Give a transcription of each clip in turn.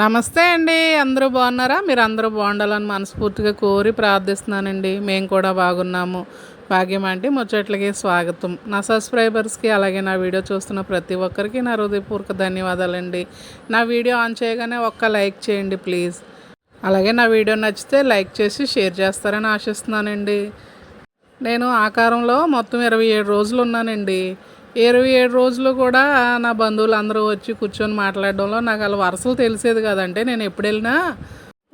నమస్తే అండి. అందరూ బాగున్నారా? మీరు అందరూ బాగుండాలని మనస్ఫూర్తిగా కోరి ప్రార్థిస్తున్నానండి. మేము కూడా బాగున్నాము. భాగ్యం అంటే ముచ్చట్లకి స్వాగతం. నా సబ్స్క్రైబర్స్కి అలాగే నా వీడియో చూస్తున్న ప్రతి ఒక్కరికి నా హృదయపూర్వక ధన్యవాదాలండి. నా వీడియో ఆన్ చేయగానే ఒక్క లైక్ చేయండి ప్లీజ్. అలాగే నా వీడియో నచ్చితే లైక్ చేసి షేర్ చేస్తారని ఆశిస్తున్నానండి. నేను ఆకారంలో మొత్తం ఇరవై ఏడు రోజులు ఉన్నానండి. ఇరవై ఏడు రోజులు కూడా నా బంధువులు అందరూ వచ్చి కూర్చొని మాట్లాడడంలో నాకు అలా వరుసలు తెలిసేది కదంటే నేను ఎప్పుడు వెళ్ళినా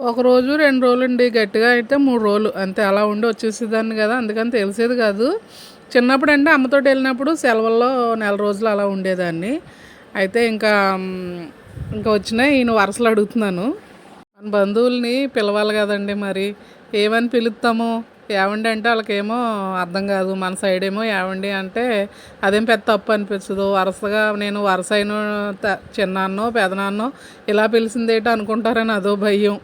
ఒక రోజు రెండు రోజులు ఉండి గట్టిగా అయితే మూడు రోజులు. అంతే అలా ఉండి వచ్చేసేదాన్ని కదా. అందుకని తెలిసేది కాదు. చిన్నప్పుడు అంటే అమ్మతోటి వెళ్ళినప్పుడు సెలవుల్లో నెల రోజులు అలా ఉండేదాన్ని. అయితే ఇంకా ఇంకా వచ్చినా ఈయన వరుసలు అడుగుతున్నాను. మన బంధువుల్ని పిలవాలి కదండి మరి. ఏమని పిలుస్తామో? ఏవండి అంటే వాళ్ళకేమో అర్థం కాదు మన సైడ్ ఏమో ఏవండి అంటే అదేం పెద్ద తప్పు అనిపించదు. వరుసగా నేను వరుస అయిన చిన్నాన్నో పెదనాన్నో ఇలా పిలిచిందేటో అనుకుంటారని అదో భయం.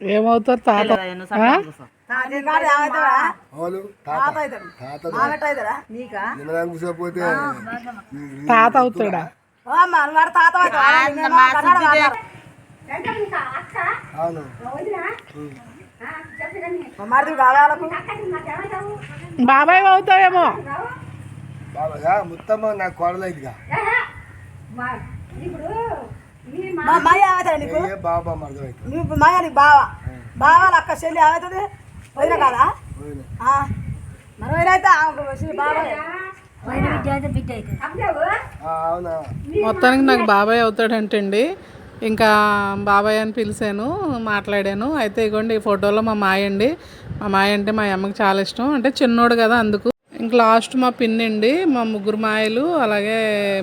ఏమవుతారు తాత? తాత. కూర్చోపోతే తాత అవుతాడా మా సిద్ధిదే. అవును బాబాయ్ అవుతావేమో. బాబాగా మొత్తం నా కోడలు ఇదిగా ఏ బాబా మర్థం అవుతుంది మాయాని బావ? బావాల అక్క చెల్లి ఏమవుతుంది వదిన కాదా? బావ. ఆ, అవునా. మొత్తానికి నాకు బాబాయ్ అవుతాడంటండి. ఇంకా బాబాయ్ అని పిలిచాను మాట్లాడాను. అయితే ఇగోండి ఈ ఫోటోలో మా మాయ అండి. మా మాయ అంటే మా అమ్మకి చాలా ఇష్టం. అంటే చిన్నోడు కదా అందుకు. ఇంక లాస్ట్ మా పిన్ని అండి మా ముగ్గురు మాయలు అలాగే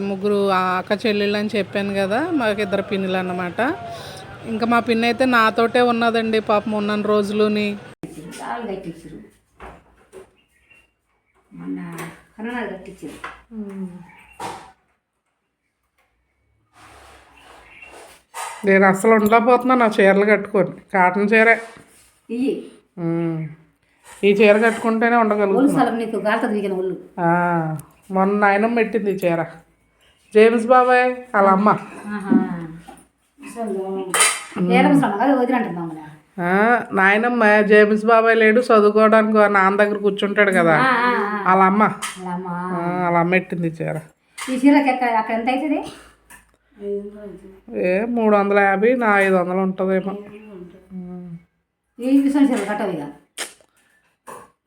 ముగ్గురు అక్క చెల్లెళ్ళు అని చెప్పాను కదా మాకు ఇద్దరు పిన్నులు అన్నమాట. ఇంకా మా పిన్ని అయితే నాతోటే ఉన్నదండి పాపం ఉన్న రోజులుని. కట్టించారు మొన్న కన్నడాలు కట్టించారు నేను అసలు ఉండలేకపోతున్నా నా చీరలు కట్టుకొని. కాటన్ చీరే. ఈ చీర కట్టుకుంటేనే ఉండగలుగుతాను మొన్న ఆయన పెట్టింది ఈ చీర. జేమ్స్ బాబాయ్ వాళ్ళ అమ్మ. నాయనమ్మ జేమ్స్ బాబాయ్ లేడు చదువుకోవడానికి నాన్న దగ్గర కూర్చుంటాడు కదా. వాళ్ళ అమ్మ. అలా అమ్మ. ఆ, వాళ్ళ అమ్మ పెట్టింది చీర. ఈ చీరకి అక్కడ ఎంత అవుతుంది? ఏ మూడు వందల యాభై నా ఐదు వందలు ఉంటుందేమో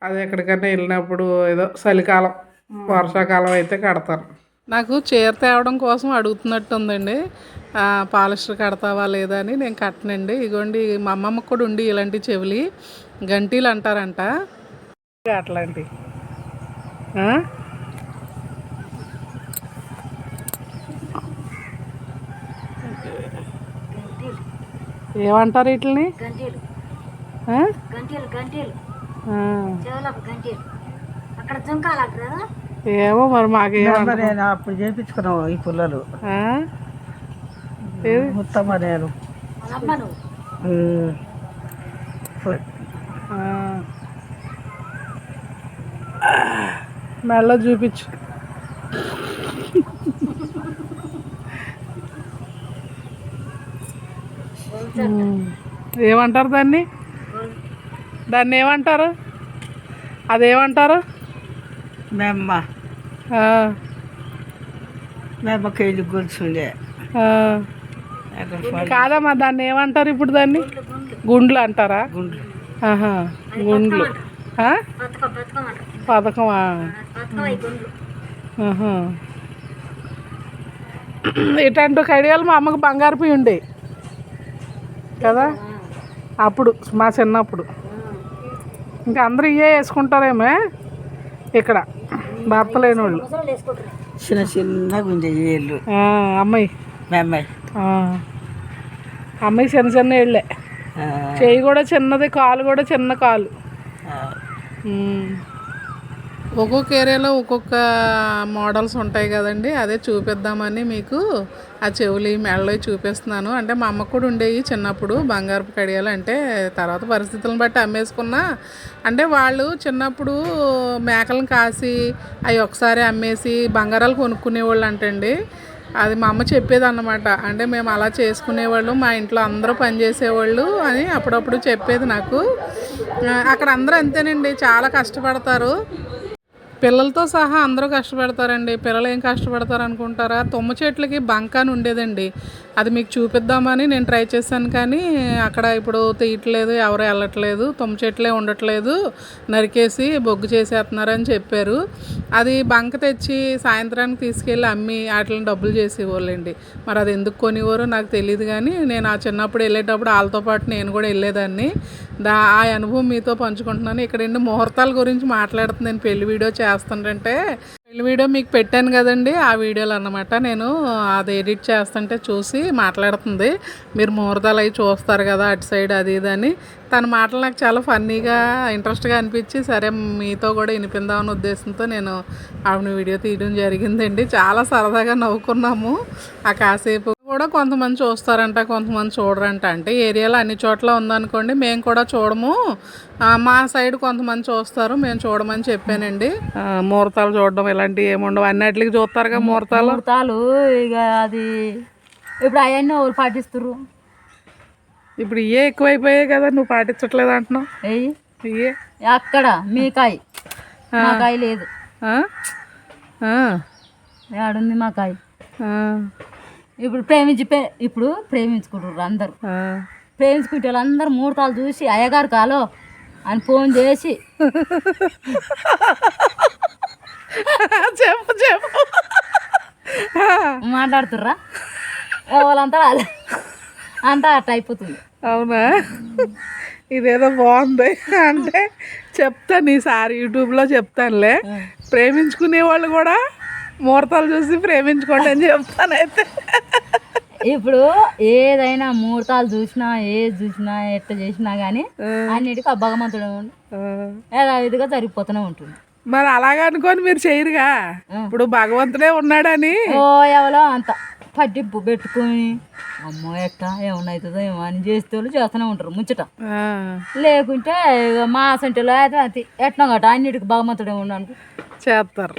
అది ఎక్కడికైనా వెళ్ళినప్పుడు ఏదో చలికాలం వర్షాకాలం అయితే కడతాను నాకు చీర తేవడం కోసం అడుగుతున్నట్టు ఉందండి ఆ, పాలిస్టర్ కడతావా లేదా అని నేను కట్టనండి. ఇగోండి మా అమ్మమ్మకు కూడా ఉండి ఇలాంటి చెవులి గంటీలు అంటారంట. అట్లాంటి ఆ? ఏమంటారు వీటిని గంటీలు ఆ? గంటీలు గంటీలు ఆ. చెవులకు గంటీలు అక్కడ జుంకాలు అంటారు కదా? ఏమో మరి మాకేమంటారు నేను అప్పుడు చేపించుకున్నావు ఈ పుల్లలు? మొత్తం నేను. మెల్ల చూపించు. ఏమంటారు దాన్ని? దాన్ని ఏమంటారు? అదేమంటారు? మేమ్మ. మేమ్మ కేజీ ఆ. కాదమ్మా దాన్ని ఏమంటారు ఇప్పుడు దాన్ని? గుండ్లు అంటారా? గుండ్లు. పథకమా. ఇట్లాంటి కడియాలు మా అమ్మకి బంగారు పోయి ఉండే. కదా? అప్పుడు మా చిన్నప్పుడు. ఇంకా అందరూ ఇవే వేసుకుంటారేమో? ఇక్కడ భర్త లేని వాళ్ళు చిన్న చిన్నగా ఏళ్ళు. ఆ, అమ్మాయి. మేమ్మాయి ఆ. అమ్మాయి చిన్న చిన్న ఏళ్ళే. చెయ్యి కూడా చిన్నది కాలు కూడా చిన్న కాలు. ఒక్కొక్క ఏరియాలో ఒక్కొక్క మోడల్స్ ఉంటాయి కదండి. అదే చూపిద్దామని మీకు ఆ చెవులు మెడలో చూపిస్తున్నాను. అంటే మా అమ్మకు కూడా ఉండేవి చిన్నప్పుడు బంగారపు కడియాలు. అంటే తర్వాత పరిస్థితులను బట్టి అమ్మేసుకున్నా. అంటే వాళ్ళు చిన్నప్పుడు మేకలను కాసి అవి ఒకసారి అమ్మేసి బంగారాలు కొనుక్కునేవాళ్ళు అంటండి. అది మా అమ్మ చెప్పేది అన్నమాట అంటే మేము అలా చేసుకునేవాళ్ళు మా ఇంట్లో అందరూ పనిచేసేవాళ్ళు అని అప్పుడప్పుడు చెప్పేది నాకు. అక్కడ అందరూ అంతేనండి. చాలా కష్టపడతారు. పిల్లలతో సహా అందరూ కష్టపడతారండి. పిల్లలు ఏం కష్టపడతారు అనుకుంటారా తుమ్మ చెట్లకి బంక అని ఉండేదండి. అది మీకు చూపిద్దామని నేను ట్రై చేశాను కానీ అక్కడ ఇప్పుడు తీయట్లేదు ఎవరు వెళ్ళట్లేదు తుమ్మ చెట్లే ఉండట్లేదు నరికేసి బొగ్గు చేసేస్తున్నారని చెప్పారు. అది బంక తెచ్చి సాయంత్రానికి తీసుకెళ్ళి అమ్మి వాటిని డబ్బులు చేసేవాళ్ళండి. మరి అది ఎందుకు కొనివారో నాకు తెలియదు కానీ నేను ఆ చిన్నప్పుడు వెళ్ళేటప్పుడు వాళ్ళతో పాటు నేను కూడా వెళ్ళేదాన్ని. దా ఆ అనుభవం మీతో పంచుకుంటున్నాను. ఇక్కడ ముహూర్తాల గురించి మాట్లాడుతున్నాను. పెళ్ళి వీడియో చేస్తాను చేస్తుంటే వీడియో మీకు పెట్టాను కదండి ఆ వీడియోలు అన్నమాట. నేను అది ఎడిట్ చేస్తుంటే చూసి మాట్లాడుతుంది. మీరు ముహూర్తాలు అవి చూస్తారు కదా అటు సైడ్ అది ఇది అని. తన మాటలు నాకు చాలా ఫన్నీగా ఇంట్రెస్ట్గా అనిపించి సరే మీతో కూడా వినిపిందామని ఉద్దేశంతో నేను ఆవిడ వీడియో తీయడం జరిగిందండి. చాలా సరదాగా నవ్వుకున్నాము. ఆ కాసేపు కూడా కొంతమంది చూస్తారంట కొంతమంది చూడరంట. అంటే ఏరియాలో అన్ని చోట్ల ఉందనుకోండి మేము కూడా చూడము. ఆ, మా సైడ్ కొంతమంది చూస్తారు మేము చూడమని చెప్పానండి. ఆ, ముహూర్తాలు చూడడం ఇలాంటివి ఏముండవు అన్నిటికి చూస్తారుగా ముహూర్తాలు. ముహూర్తాలు ఇక అది ఇప్పుడు అవన్నీ ఎవరు పాటిస్తారు ఇప్పుడు ఇవే ఎక్కువైపోయాయి కదా నువ్వు పాటించట్లేదు అంటున్నావు. ఏయ్ ఇవే అక్కడ మీ కాయ. మా కాయ లేదు. ఆ? ఆ. ఏడుంది మా కాయ. ఆ. ఇప్పుడు ప్రేమించి ప్రే- ఇప్పుడు ప్రేమించుకుంటారు అందరు. ప్రేమించుకుంటే వాళ్ళందరూ ముహూర్తాలు చూసి అయ్యగారు కాలో అని ఫోన్ చేసి. చెప్పు చెప్పు. మాట్లాడుతుర్రా? వాళ్ళంతా అంతా అట్ట అయిపోతుంది. అవునా? ఇదేదో బాగుంది. అంటే చెప్తాను ఈసారి యూట్యూబ్లో చెప్తానులే. ప్రేమించుకునే వాళ్ళు కూడా ముహూర్తాలు చూసి ప్రేమించుకోండి అని చెప్తాను అయితే ఇప్పుడు ఏదైనా ముహూర్తాలు చూసినా ఏది చూసినా ఎట్ట చేసినా కానీ అన్నిటికీ ఆ భగవంతుడు యథావిధిగా జరిగిపోతూనే ఉంటుంది. మరి అలాగ అనుకొని మీరు చేయరుగా? ఇప్పుడు భగవంతుడే ఉన్నాడని. ఓ ఎవరో అంత పట్టింపు పెట్టుకొని అమ్మో ఎట్ట ఏమన్నా అవుతుందో ఏమో అని చేస్తే వాళ్ళు చేస్తూనే ఉంటారు ముచ్చట. లేకుంటే మా సంటిలో అయితే ఎట్లా గట అన్నిటికి భగవంతుడే ఉండడానికి చేస్తారు.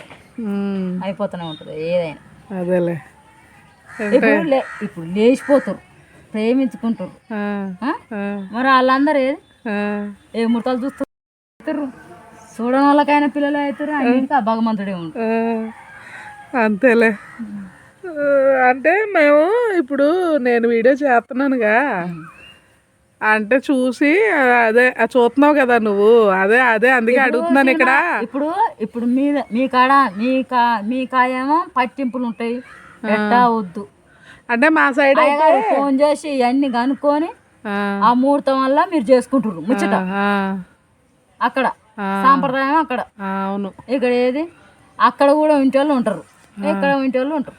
అయిపోతూనే ఉంటుంది ఏదైనా. అదేలే. ఇప్పుడు లే ఇప్పుడు లేచిపోతారు ప్రేమించుకుంటారు మరి వాళ్ళందరూ ఏది. ఏ ముడతలు చూస్తారు చూడని వాళ్ళకైనా పిల్లలు అవుతారు ఆ భగవంతుడే ఉంటారు అంతేలే. అంటే మేము ఇప్పుడు నేను వీడియో చేస్తున్నానుగా. అంటే చూసి అదే చూస్తున్నావు కదా నువ్వు? అదే అదే అందుకే అడుగుతున్నాను ఇక్కడ. ఇప్పుడు ఇప్పుడు మీ మీ కాడ మీ కా మీ కాయేమో పట్టింపులు ఉంటాయి. ఎట్టా వద్దు. అంటే మా సైడ్ ఫోన్ చేసి ఇవన్నీ కనుక్కొని ఆ, ముహూర్తం వల్ల మీరు చేసుకుంటారు ముచ్చట. అక్కడ సాంప్రదాయం అక్కడ. అవును. ఇక్కడ ఏది? అక్కడ కూడా ఇంటి వాళ్ళు ఉంటారు ఇక్కడ ఇంటి వాళ్ళు ఉంటారు.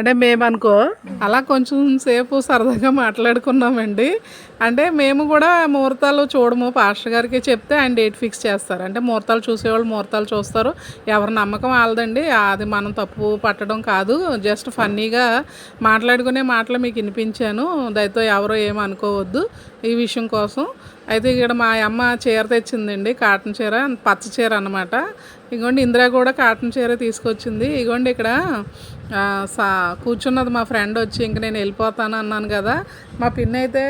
అంటే మేము అనుకో అలా కొంచెం సేపు సరదాగా మాట్లాడుకున్నామండి. అంటే మేము కూడా ముహూర్తాలు చూడము. పాస్టర్ గారికి చెప్తే ఆయన డేట్ ఫిక్స్ చేస్తారు. అంటే ముహూర్తాలు చూసేవాళ్ళు ముహూర్తాలు చూస్తారు. ఎవరి నమ్మకం వాళ్ళదండి. అది మనం తప్పు పట్టడం కాదు. జస్ట్ ఫన్నీగా మాట్లాడుకునే మాటలు మీకు వినిపించాను. దయతో ఎవరో ఏమనుకోవద్దు అనుకోవద్దు ఈ విషయం కోసం. అయితే ఇక్కడ మా అమ్మ చీర తెచ్చిందండి. కాటన్ చీర పచ్చ చీర అనమాట ఇగోండి ఇందిరా కూడా కాటన్ చీర తీసుకొచ్చింది. ఇగోండి ఇక్కడ సా కూర్చున్నది మా ఫ్రెండ్ వచ్చి ఇంక నేను వెళ్ళిపోతాను అన్నాను కదా. మా పిన్ అయితే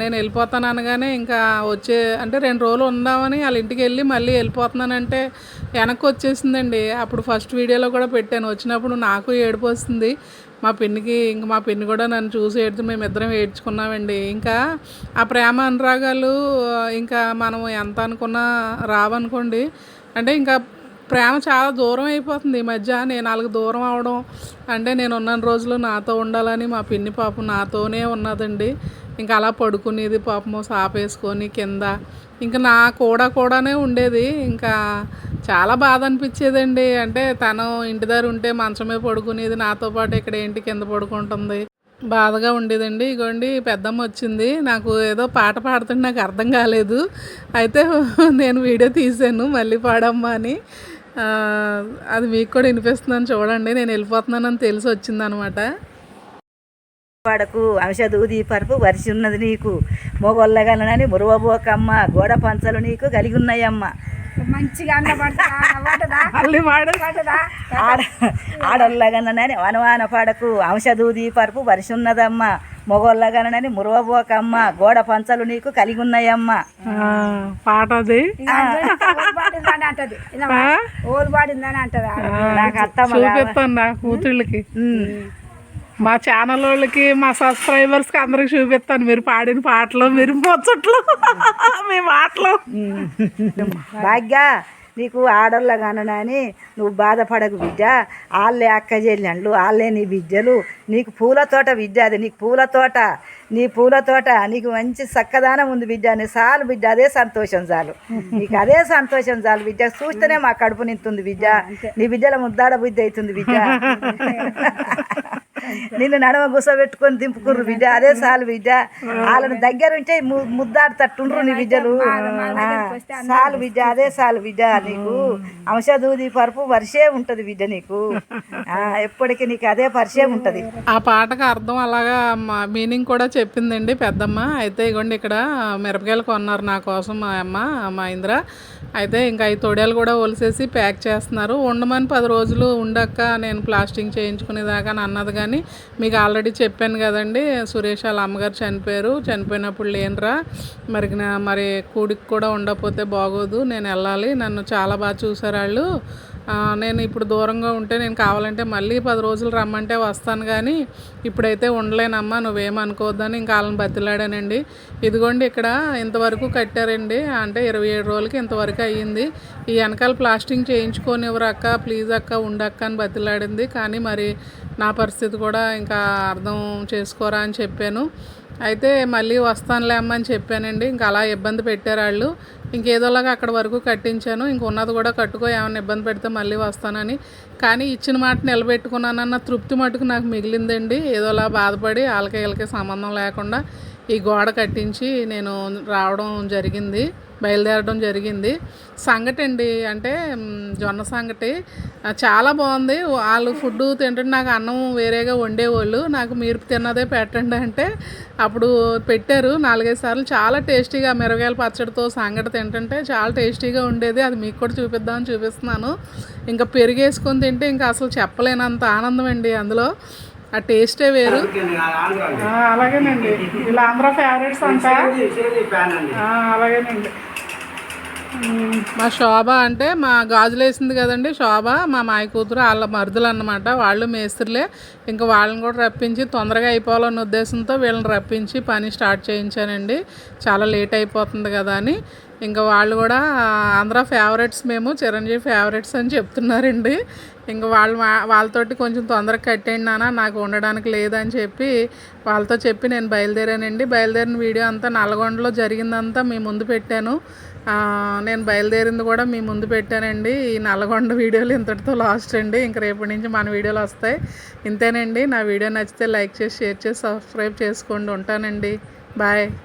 నేను వెళ్ళిపోతాను అనగానే ఇంకా వచ్చే అంటే రెండు రోజులు ఉందామని వాళ్ళ ఇంటికి వెళ్ళి మళ్ళీ వెళ్ళిపోతున్నానంటే వెనక్కి వచ్చేసిందండి. అప్పుడు ఫస్ట్ వీడియోలో కూడా పెట్టాను. వచ్చినప్పుడు నాకు ఏడుపు వస్తుంది. మా పిన్నికి ఇంక మా పిన్ని కూడా నన్ను చూసి ఏడుతూ మేము ఇద్దరం ఏడ్చుకున్నామండి. ఇంకా ఆ ప్రేమ అనురాగాలు ఇంకా మనం ఎంత అనుకున్నా రావనుకోండి. అంటే ఇంకా ప్రేమ చాలా దూరం అయిపోతుంది ఈ మధ్య. నేను వాళ్ళకి దూరం అవడం అంటే నేను ఉన్న రోజులు నాతో ఉండాలని మా పిన్ని పాపం నాతోనే ఉన్నదండి. ఇంకా అలా పడుకునేది పాపము సాపేసుకొని కింద. ఇంకా నా కూడా కూడానే ఉండేది. ఇంకా చాలా బాధ అనిపించేదండి. అంటే తను ఇంటి దగ్గర ఉంటే మంచమే పడుకునేది నాతో పాటు ఇక్కడ ఏంటి కింద పడుకుంటుంది. బాధగా ఉండేదండి. ఇగోండి పెద్దమ్మ వచ్చింది. నాకు ఏదో పాట పాడుతుంటే నాకు అర్థం కాలేదు. అయితే నేను వీడియో తీసాను మళ్ళీ పాడమ్మా అని. అది మీకు కూడా వినిపిస్తుందని చూడండి. నేను వెళ్ళిపోతున్నానని తెలిసి వచ్చిందనమాట. వాడకు అంశదూది పరుపు వరిసి ఉన్నది నీకు. మొగొల్లగలనని మురువబోకమ్మ గోడ పంచలు నీకు కలిగి ఉన్నాయమ్మ. మంచిగా అన్నపడుతుందా మళ్ళీ వాడు. ఆడ ఆడోళ్ళగనని వనవాన పాడకు అంశదూది పరుపు వరిసున్నదమ్మ మొగోళ్ళగనని మురవబోకమ్మ. గోడ పంచలు నీకు కలిగి ఉన్నాయమ్మ పాట అది పాడిందని అంటది. ఓలు పాడిందని అంటది నాకు అత్తమ్మ నా కూతుళ్ళకి. మా ఛానల్ వాళ్ళకి మా సబ్స్క్రైబర్స్కి అందరికి చూపిస్తాను. మీరు పాడిన పాటలు మీరు ముచ్చట్లు మీ మాటలు. భాగ్య. నీకు ఆడోళ్ళ కానని నువ్వు బాధపడకు బిడ్డ. వాళ్ళే అక్క చెల్లెండ్లు వాళ్ళే నీ బిడ్డలు. నీకు పూల తోట విద్య అది నీకు పూల తోట. నీ పూల తోట నీకు మంచి చక్కదానం ఉంది బిడ్డ నీ చాలు బిడ్డ అదే సంతోషం చాలు. నీకు అదే సంతోషం చాలు బిడ్డ. చూస్తేనే మా కడుపు నింతుంది బిడ్డ. నీ బిడ్డల ముద్దాడ బుద్ధి అవుతుంది బిడ్డ. నిన్ను నడమ గుసబెట్టుకొని దింపుకుర్రు బిడ్డ. అదే చాలు బిడ్డ. వాళ్ళని దగ్గర ఉంటే ము- ముద్దాడుతట్టుండ్రు నీ బిడ్డలు. చాలు బిడ్డ అదే చాలు బిడ్డ. నీకు. అంశదూది పరుపు వర్షే ఉంటది బిడ్డ నీకు. ఎప్పటికీ నీకు అదే పరిచయం ఉంటది. ఆ పాటకు అర్థం అలాగా మా మీనింగ్ కూడా చెప్పిందండి పెద్దమ్మ. అయితే ఇగోండి ఇక్కడ మిరపకాయలు కొన్నారు నా కోసం మా అమ్మ మా ఇంద్ర. అయితే ఇంకా ఈ తొడేలు కూడా ఒలిసేసి ప్యాక్ చేస్తున్నారు. ఉండమని పది రోజులు ఉండక్క నేను ప్లాస్టింగ్ చేయించుకునేదాకా అని అన్నది కానీ మీకు ఆల్రెడీ చెప్పాను కదండి. సురేష్ వాళ్ళ అమ్మగారు చనిపోయారు. చనిపోయినప్పుడు లేనురా. మరి నా- మరి కూడికి కూడా ఉండకపోతే బాగోదు. నేను వెళ్ళాలి. నన్ను చాలా చాలా బాగా చూసారు వాళ్ళు నేను ఇప్పుడు దూరంగా ఉంటే నేను కావాలంటే మళ్ళీ పది రోజులు రమ్మంటే వస్తాను కానీ ఇప్పుడైతే ఉండలేనమ్మా నువ్వేమనుకోవద్దని ఇంకా వాళ్ళని బతిలాడానండి. ఇదిగోండి ఇక్కడ ఇంతవరకు కట్టారండి. అంటే ఇరవై ఏడు రోజులకి ఇంతవరకు అయ్యింది. ఈ వెనకాల ప్లాస్టింగ్ చేయించుకోనివ్వరు అక్క ప్లీజ్ అక్క ఉండక్క అని బతిలాడింది. కానీ మరి నా పరిస్థితి కూడా ఇంకా అర్థం చేసుకోరా అని చెప్పాను. అయితే మళ్ళీ వస్తానులే అమ్మ అని చెప్పానండి. ఇంకా అలా ఇబ్బంది పెట్టారు వాళ్ళు ఇంకేదోలాగా అక్కడ వరకు కట్టించాను. ఇంక ఉన్నది కూడా కట్టుకో ఏమైనా ఇబ్బంది పెడితే మళ్ళీ వస్తానని. కానీ ఇచ్చిన మాట నిలబెట్టుకున్నానన్న తృప్తి మటుకు నాకు మిగిలిందండి. ఏదోలా బాధపడి వాళ్ళకి వీళ్ళకి సంబంధం లేకుండా ఈ గోడ కట్టించి నేను రావడం జరిగింది. బయలుదేరడం జరిగింది. సంగటి అండి అంటే జొన్న సంగటి. చాలా బాగుంది. వాళ్ళు ఫుడ్ తింటుంటే నాకు అన్నం వేరేగా వండేవాళ్ళు. నాకు మీరు తిన్నదే పెట్టండి అంటే అప్పుడు పెట్టారు. నాలుగైదు సార్లు చాలా టేస్టీగా మిరగాయల పచ్చడితో సంగటి తింటుంటే చాలా టేస్టీగా ఉండేది. అది మీకు కూడా చూపిద్దామని చూపిస్తున్నాను. ఇంకా పెరిగేసుకొని తింటే ఇంకా అసలు చెప్పలేనంత ఆనందం అండి అందులో. ఆ టేస్టే వేరు. అలాగేనండి. వీళ్ళు ఆంధ్ర ఫేవరెట్స్ అంట. అలాగేనండి. మా శోభ అంటే మా గాజులు వేసింది కదండి శోభ మా మాయ కూతురు వాళ్ళ మరుదులు అన్నమాట. వాళ్ళు మేస్త్రులే. ఇంకా వాళ్ళని కూడా రప్పించి తొందరగా అయిపోవాలన్న ఉద్దేశంతో వీళ్ళని రప్పించి పని స్టార్ట్ చేయించానండి. చాలా లేట్ అయిపోతుంది కదా అని. ఇంకా వాళ్ళు కూడా ఆంధ్ర ఫేవరెట్స్ మేము చిరంజీవి ఫేవరెట్స్ అని చెప్తున్నారండి. ఇంకా వాళ్ళు మా- వాళ్ళతోటి కొంచెం తొందరగా కట్టేయండి నాన్న నాకు ఉండడానికి లేదని చెప్పి వాళ్ళతో చెప్పి నేను బయలుదేరానండి. బయలుదేరిన వీడియో అంతా నల్గొండలో జరిగిందంతా మీ ముందు పెట్టాను. నేను బయలుదేరింది కూడా మీ ముందు పెట్టానండి. ఈ నల్గొండ వీడియోలు ఇంతటితో లాస్ట్ అండి. ఇంక రేపటి నుంచి మన వీడియోలు వస్తాయి. ఇంతేనండి. నా వీడియో నచ్చితే లైక్ చేసి షేర్ చేసి సబ్స్క్రైబ్ చేసుకోండి. ఉంటానండి. బాయ్.